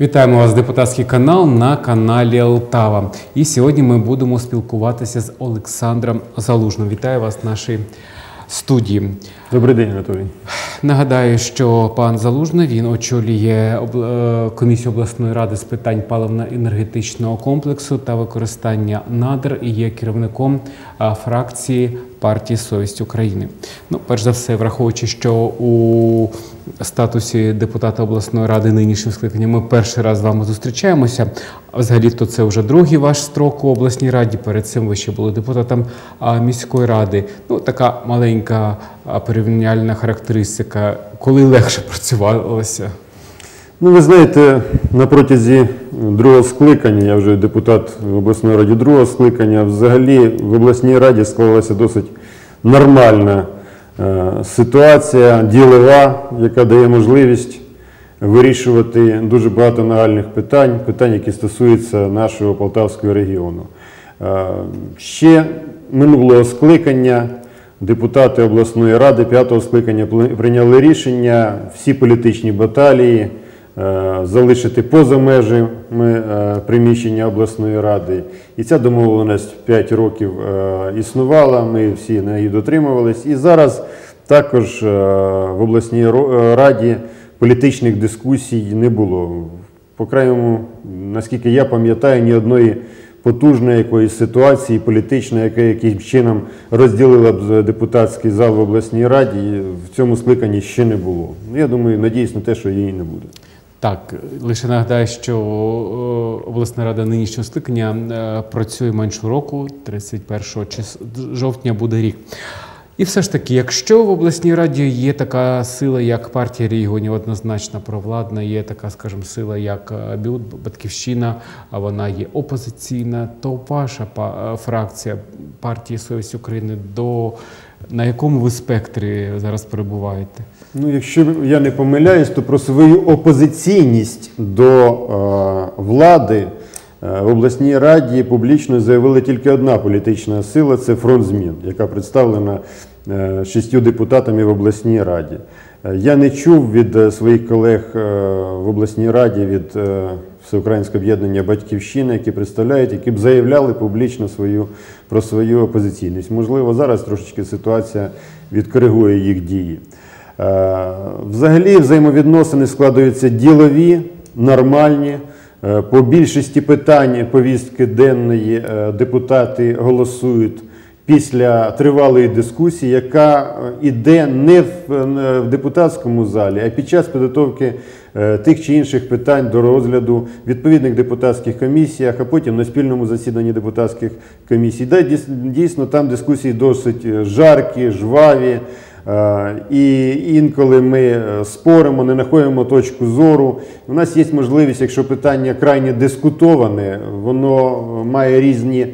Вітаємо вас, депутатський канал на каналі Лтава. І сьогодні ми будемо спілкуватися з Олександром Залужним. Вітаю вас в нашій студії. Добрий день, Анатолій. Нагадаю, що пан Залужний він очолює е, комісію обласної ради з питань паливно-енергетичного комплексу та використання надр і є керівником фракції партії Совість України. Ну, перш за все, враховуючи, що у статусі депутата обласної ради нинішнього скликання ми перший раз з вами зустрічаємося. Взагалі, то це вже другий ваш строк у обласній раді. Перед цим ви ще були депутатом міської ради. Ну, така маленька порівняльна характеристика, коли легше працювалося. Ну, ви знаєте, на протязі другого скликання, я вже депутат в обласної раді другого скликання, взагалі в обласній раді склалася досить нормальна е, ситуація, ділова, яка дає можливість вирішувати дуже багато нагальних питань, питань, які стосуються нашого Полтавського регіону. Е, Ще минулого скликання депутати обласної ради п'ятого скликання прийняли рішення всі політичні баталії залишити поза межами е, приміщення обласної ради. І ця домовленість 5 років е, існувала, ми всі неї дотримувались. І зараз також е, в обласній е, раді політичних дискусій не було. По крайньому, наскільки я пам'ятаю, ні одної потужної якоїсь ситуації політичної, яка якимсь чином розділила б депутатський зал в обласній раді, в цьому скликанні ще не було. Ну, Я думаю, надіюсь на те, що її не буде. Так, лише нагадаю, що обласна рада нинішнього скликання е, працює менше року, 31 чис- жовтня буде рік. І все ж таки, якщо в обласній раді є така сила, як партія регіонів, однозначно провладна, є така, скажімо, сила, як е, Батьківщина, а вона є опозиційна, то ваша фракція партії Совість України до на якому ви спектрі зараз перебуваєте? Ну, якщо я не помиляюсь, то про свою опозиційність до е, влади е, в обласній раді публічно заявила тільки одна політична сила це фронт змін, яка представлена е, шістю депутатами в обласній раді. Е, Я не чув від е, своїх колег е, в обласній раді від е, Всеукраїнського об'єднання Батьківщина, які представляють, які б заявляли публічно свою про свою опозиційність. Можливо, зараз трошечки ситуація відкоригує їх дії. Е, Взагалі взаємовідносини складаються ділові, нормальні. Е, По більшості питань повістки денної е, депутати голосують після тривалої дискусії, яка е, іде не в, е, в депутатському залі, а під час підготовки е, тих чи інших питань до розгляду відповідних депутатських комісіях, а потім на спільному засіданні депутатських комісій. Да, дійсно, там дискусії досить жаркі, жваві. І інколи ми споримо, не знаходимо точку зору. У нас є можливість, якщо питання крайне дискутоване, воно має різні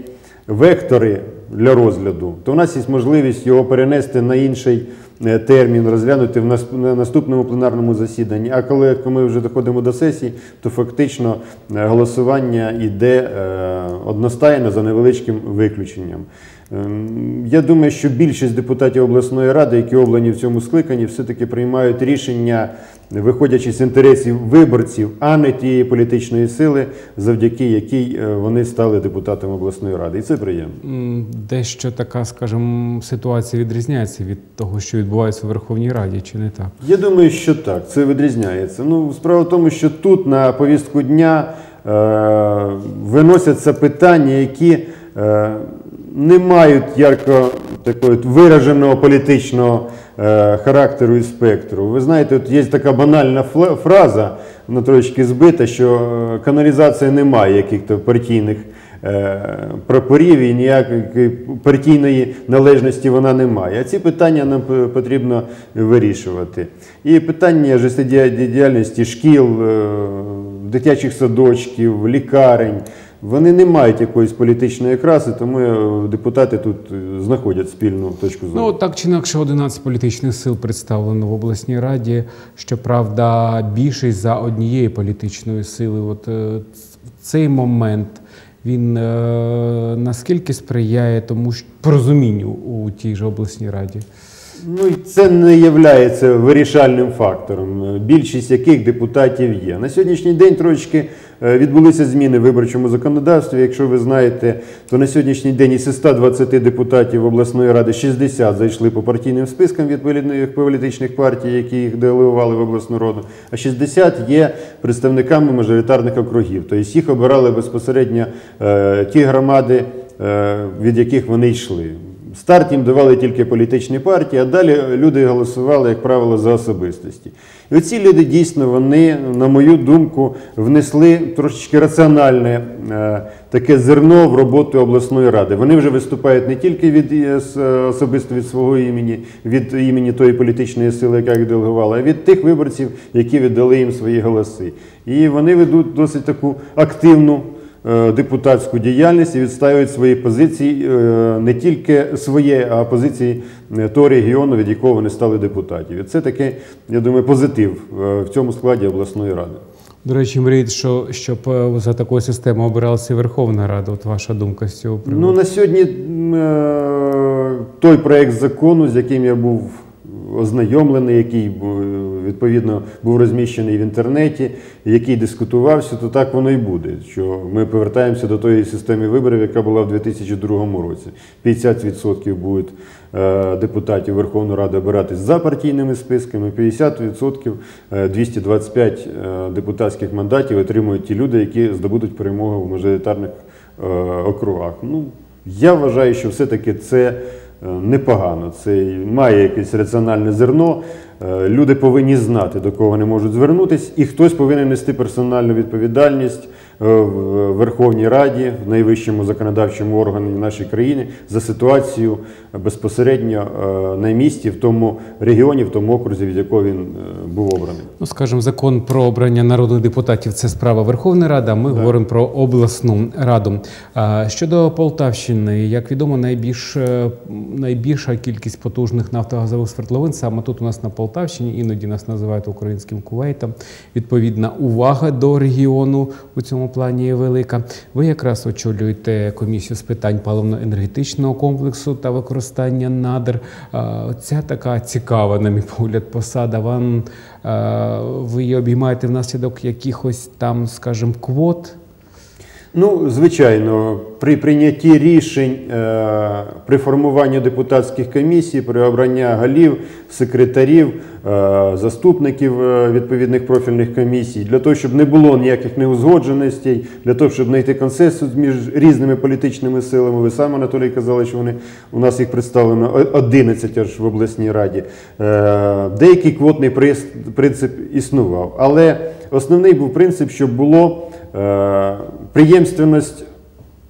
вектори для розгляду, то в нас є можливість його перенести на інший е, термін, розглянути в нас- на наступному пленарному засіданні. А коли ми вже доходимо до сесії, то фактично е, голосування йде е, одностайно за невеличким виключенням. Ем, Я думаю, що більшість депутатів обласної ради, які обрані в цьому скликанні, все-таки приймають рішення, виходячи з інтересів виборців, а не тієї політичної сили, завдяки якій е, вони стали депутатами обласної ради. І це приємно. Дещо така, скажімо, ситуація відрізняється від того, що відбувається у Верховній Раді, чи не так? Я думаю, що так, це відрізняється. Ну, справа в тому, що тут на повістку дня е, виносяться питання, які е, не мають ярко такого вираженого політичного е, характеру і спектру. Ви знаєте, от є така банальна фраза, вона трошки збита, що е, каналізація не має яких-то партійних е, прапорів і ніякої партійної належності вона не має. А ці питання нам потрібно вирішувати. І питання життєдіяльності шкіл, е, дитячих садочків, лікарень. Вони не мають якоїсь політичної краси, тому е, депутати тут е, знаходять спільну точку зору. Ну так чи інакше 11 політичних сил представлено в обласній раді. Щоправда, більшість за однієї політичної сили. От е, цей момент він наскільки сприяє тому ж порозумінню у тій же обласній раді? Ну, і це не є вирішальним фактором, е, більшість яких депутатів є. На сьогоднішній день трошки е, відбулися зміни в виборчому законодавстві. Якщо ви знаєте, то на сьогоднішній день із 120 депутатів обласної ради 60 зайшли по партійним спискам відповідних політичних партій, які їх делегували в обласну раду, а 60 є представниками мажоритарних округів. Тобто їх обирали безпосередньо е, ті громади, від яких вони йшли. Старт їм давали тільки політичні партії, а далі люди голосували, як правило, за особистості. І оці люди дійсно, вони, на мою думку, внесли трошечки раціональне е, таке зерно в роботу обласної ради. Вони вже виступають не тільки від е, особисто від свого імені, від імені тої політичної сили, яка їх делегувала, а від тих виборців, які віддали їм свої голоси. І вони ведуть досить таку активну депутатську діяльність і відстоюють свої позиції, е, не тільки своє, а позиції е, того регіону, від якого вони стали депутатів. І це таке, я думаю, позитив е, в цьому складі обласної ради. До речі, мріють, що щоб е, за такою системою обиралася Верховна Рада. От ваша думка з цього приводу? Ну на сьогодні е, той проект закону, з яким я був ознайомлений, який відповідно був розміщений в інтернеті, який дискутувався, то так воно і буде. Що ми повертаємося до тої системи виборів, яка була в 2002 році. 50% будуть е, депутатів Верховної Ради обиратись за партійними списками, 50% е, 225 е, депутатських мандатів отримують ті люди, які здобудуть перемогу в мажоритарних е, округах. Ну, я вважаю, що все-таки це е, непогано. Це має якесь раціональне зерно. Е, Люди повинні знати, до кого вони можуть звернутися, і хтось повинен нести персональну відповідальність е, в Верховній Раді, в найвищому законодавчому органі нашої країни за ситуацію безпосередньо е, на місці в тому регіоні, в тому окрузі, від якого він е, був обраний. Ну, скажімо, закон про обрання народних депутатів це справа Верховної Ради. а Ми говоримо про обласну раду. Щодо Полтавщини, як відомо, найбільш, е, найбільша кількість потужних нафтогазових свердловин саме тут у нас на Полтавщині. Іноді нас називають українським Кувейтом. Відповідна увага до регіону у цьому плані велика. Ви якраз очолюєте комісію з питань паливно-енергетичного комплексу та використання надр. Ця така цікава, на мій погляд, посада. Вам ви її обіймаєте внаслідок якихось там, скажімо, квот. Ну, звичайно, при прийнятті рішень е, при формуванні депутатських комісій, при обрання голів, секретарів, заступників е, відповідних профільних комісій, для того, щоб не було ніяких неузгодженостей, для того, щоб знайти консенсус між різними політичними силами. Ви сам, Анатолій, казали, що вони у нас їх представлено о- 11 аж в обласній раді. Е, Деякий квотний принцип існував, але основний був принцип, щоб було е, приємственність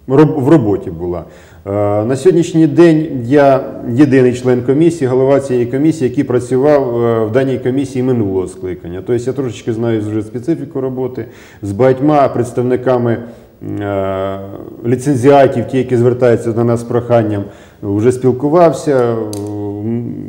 в роботі була. Е, На сьогоднішній день я єдиний член комісії, голова цієї комісії, який працював е, в даній комісії минулого скликання. Тобто я трошечки знаю вже специфіку роботи з багатьма представниками е, ліцензіатів, ті, які звертаються до нас з проханням, вже спілкувався,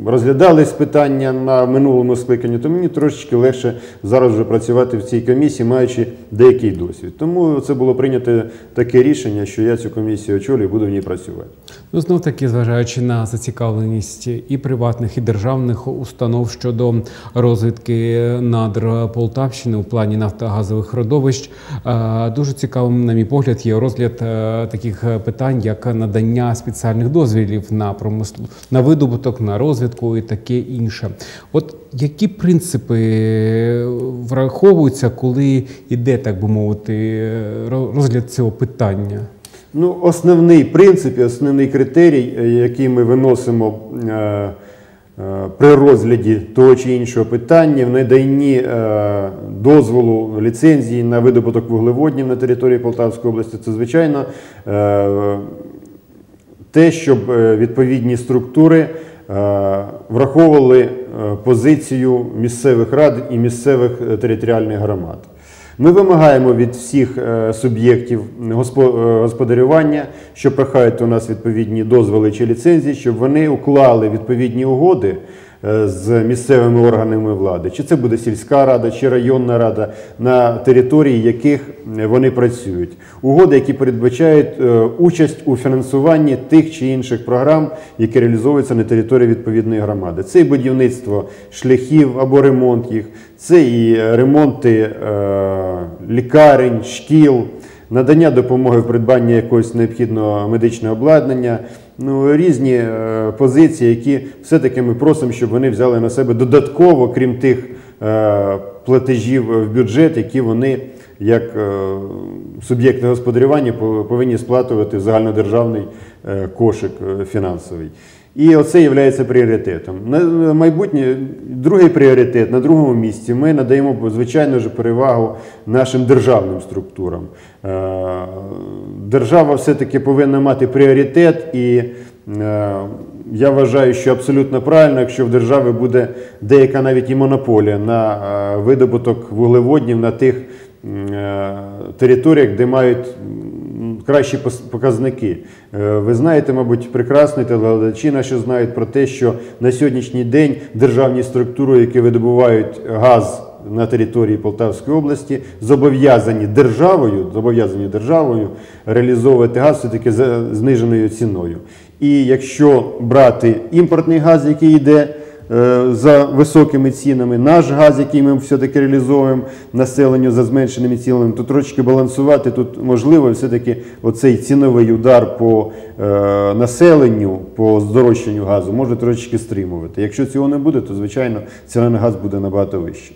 розглядались питання на минулому скликанні, то мені трошечки легше зараз вже працювати в цій комісії, маючи деякий досвід. Тому це було прийнято таке рішення, що я цю комісію очолюю і буду в ній працювати. Ну, знов таки, зважаючи на зацікавленість і приватних, і державних установ щодо розвідки надр Полтавщини у плані нафтогазових родовищ, е, дуже цікавим, на мій погляд, є розгляд е, таких питань, як надання спеціальних дозвілів на промисло на видобуток, на розвідку і таке інше. От які принципи враховуються, коли йде, так би мовити, розгляд цього питання? Ну, основний принцип, і основний критерій, е, який ми виносимо е, е, при розгляді того чи іншого питання, в наданні е, дозволу ліцензії на видобуток вуглеводнів на території Полтавської області, це звичайно е, те, щоб е, відповідні структури е, враховували е, позицію місцевих рад і місцевих е, територіальних громад. Ми вимагаємо від всіх е, суб'єктів госпо- е, господарювання, що прохають у нас відповідні дозволи чи ліцензії, щоб вони уклали відповідні угоди е, з місцевими органами влади, чи це буде сільська рада, чи районна рада, на території яких е, вони працюють. Угоди, які передбачають е, участь у фінансуванні тих чи інших програм, які реалізовуються на території відповідної громади. Це і будівництво шляхів або ремонт їх, це і ремонти е, лікарень, шкіл надання допомоги в придбанні якогось необхідного медичного обладнання, ну, різні е, позиції, які все-таки ми просимо, щоб вони взяли на себе додатково, крім тих е, платежів в бюджет, які вони як е, суб'єкти господарювання повинні сплатувати в загальнодержавний е, кошик е, фінансовий. І оце є пріоритетом. На майбутнє, другий пріоритет на другому місці ми надаємо, звичайно ж, перевагу нашим державним структурам. Е, Держава все-таки повинна мати пріоритет, і е, я вважаю, що абсолютно правильно, якщо в держави буде деяка навіть і монополія на е, видобуток вуглеводнів на тих територіях, де мають кращі показники. Е, Ви знаєте, мабуть, прекрасно, і телеглядачі наші знають про те, що на сьогоднішній день державні структури, які видобувають газ на території Полтавської області, зобов'язані державою, зобов'язані державою реалізовувати газ все-таки за зниженою ціною. І якщо брати імпортний газ, який йде за високими цінами, наш газ, який ми все-таки реалізовуємо населенню за зменшеними цінами, то трошки балансувати тут можливо, все-таки оцей ціновий удар по е, населенню, по здорожчанню газу може трошечки стримувати. Якщо цього не буде, то звичайно ціна на газ буде набагато вища.